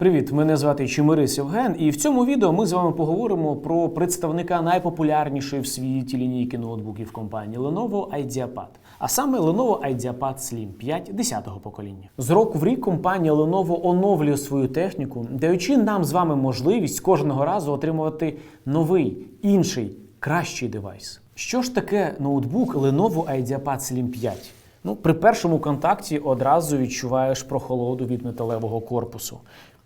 Привіт, мене звати Чимирис Євген, і в цьому відео ми з вами поговоримо про представника найпопулярнішої в світі лінійки ноутбуків компанії Lenovo IdeaPad, а саме Lenovo IdeaPad Slim 5 10-го покоління. З року в рік компанія Lenovo оновлює свою техніку, даючи нам з вами можливість кожного разу отримувати новий, інший, кращий девайс. Що ж таке ноутбук Lenovo IdeaPad Slim 5? Ну, при першому контакті одразу відчуваєш прохолоду від металевого корпусу.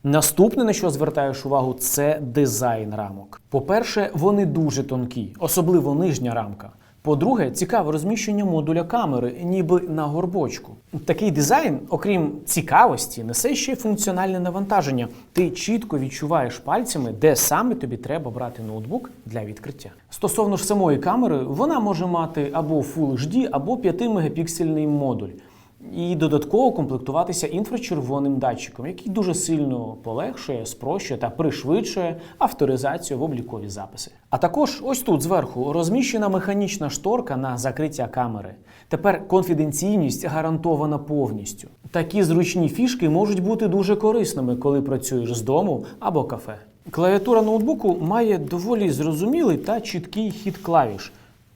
Наступне, на що звертаєш увагу, це дизайн рамок. По-перше, вони дуже тонкі, особливо нижня рамка. По-друге, цікаве розміщення модуля камери, ніби на горбочку. Такий дизайн, окрім цікавості, несе ще й функціональне навантаження. Ти чітко відчуваєш пальцями, де саме тобі треба брати ноутбук для відкриття. Стосовно ж самої камери, вона може мати або Full HD, або 5-мегапіксельний модуль. І додатково комплектуватися інфрачервоним датчиком, який дуже сильно полегшує, спрощує та пришвидшує авторизацію в облікові записи. А також ось тут зверху розміщена механічна шторка на закриття камери. Тепер конфіденційність гарантована повністю. Такі зручні фішки можуть бути дуже корисними, коли працюєш з дому або кафе. Клавіатура ноутбуку має доволі зрозумілий та чіткий хід клавіш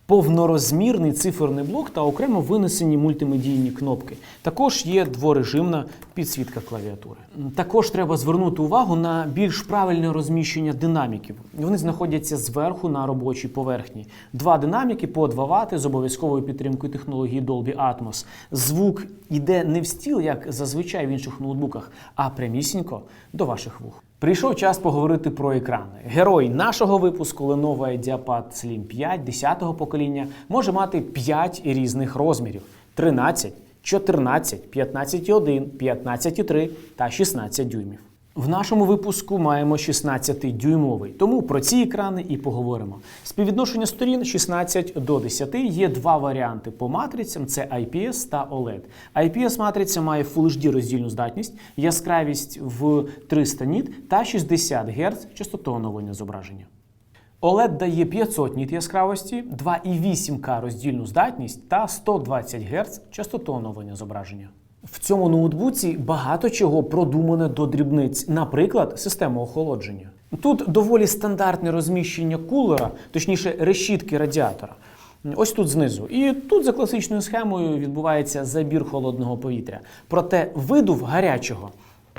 повнорозмірний циферний блок та окремо винесені мультимедійні кнопки. Також є дворежимна підсвітка клавіатури. Також треба звернути увагу на більш правильне розміщення динаміків. Вони знаходяться зверху на робочій поверхні. Два динаміки по 2 Вт з обов'язковою підтримкою технології Dolby Atmos. Звук йде не в стіл, як зазвичай в інших ноутбуках, а прямісінько до ваших вух. Прийшов час поговорити про екрани. Герой нашого випуску Lenovo IdeaPad Slim 5 10-го покоління може мати 5 різних розмірів: 13, 14, 15,1, 15,3 та 16 дюймів. В нашому випуску маємо 16-дюймовий, тому про ці екрани і поговоримо. Співвідношення сторін 16 до 10 є два варіанти по матрицям: це IPS та OLED. IPS матриця має Full HD роздільну здатність, яскравість в 300 ніт та 60 Гц частоту оновлення зображення. OLED дає 500 ніт яскравості, 2,8К роздільну здатність та 120 Гц частоту оновлення зображення. В цьому ноутбуці багато чого продумане до дрібниць, наприклад, система охолодження. Тут доволі стандартне розміщення кулера, точніше решітки радіатора. Ось тут знизу. І тут за класичною схемою відбувається забір холодного повітря. Проте видув гарячого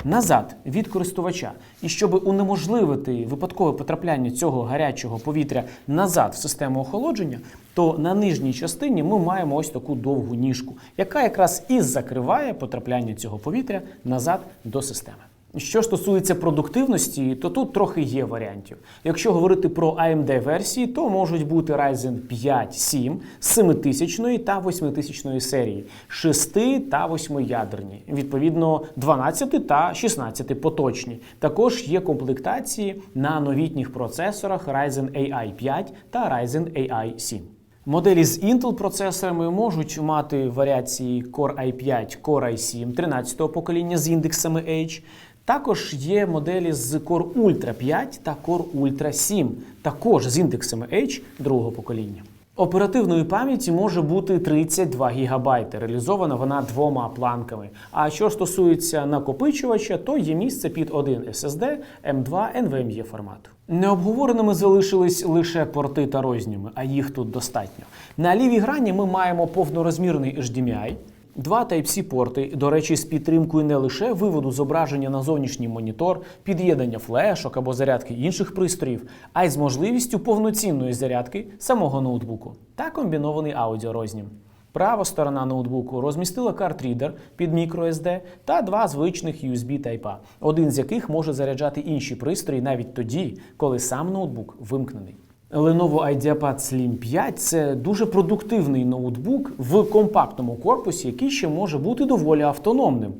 назад від користувача. І щоб унеможливити випадкове потрапляння цього гарячого повітря назад в систему охолодження, то на нижній частині ми маємо ось таку довгу ніжку, яка якраз і закриває потрапляння цього повітря назад до системи. Що стосується продуктивності, то тут трохи є варіантів. Якщо говорити про AMD версії, то можуть бути Ryzen 5 7 з 7000 та 8000 серії, 6 та 8 ядерні, відповідно 12 та 16 поточні. Також є комплектації на новітніх процесорах Ryzen AI 5 та Ryzen AI 7. Моделі з Intel процесорами можуть мати варіації Core i5, Core i7 13-го покоління з індексами H. Також є моделі з Core Ultra 5 та Core Ultra 7, також з індексами H другого покоління. Оперативної пам'яті може бути 32 ГБ, реалізована вона двома планками. А що стосується накопичувача, то є місце під один SSD M2 NVMe формату. Необговореними залишились лише порти та розніми, а їх тут достатньо. На лівій грані ми маємо повнорозмірний HDMI, Два Type-C порти, до речі, з підтримкою не лише виводу зображення на зовнішній монітор, під'єднання флешок або зарядки інших пристроїв, а й з можливістю повноцінної зарядки самого ноутбуку та комбінований аудіорознім. Права сторона ноутбуку розмістила картрідер під microSD та два звичних USB Type-A, один з яких може заряджати інші пристрої навіть тоді, коли сам ноутбук вимкнений. Lenovo IdeaPad Slim 5 це дуже продуктивний ноутбук в компактному корпусі, який ще може бути доволі автономним.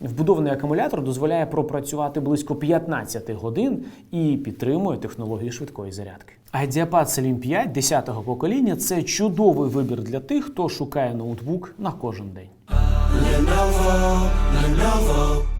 Вбудований акумулятор дозволяє пропрацювати близько 15 годин і підтримує технології швидкої зарядки. IdeaPad Slim 5 10-го покоління це чудовий вибір для тих, хто шукає ноутбук на кожен день. Lenovo, Lenovo.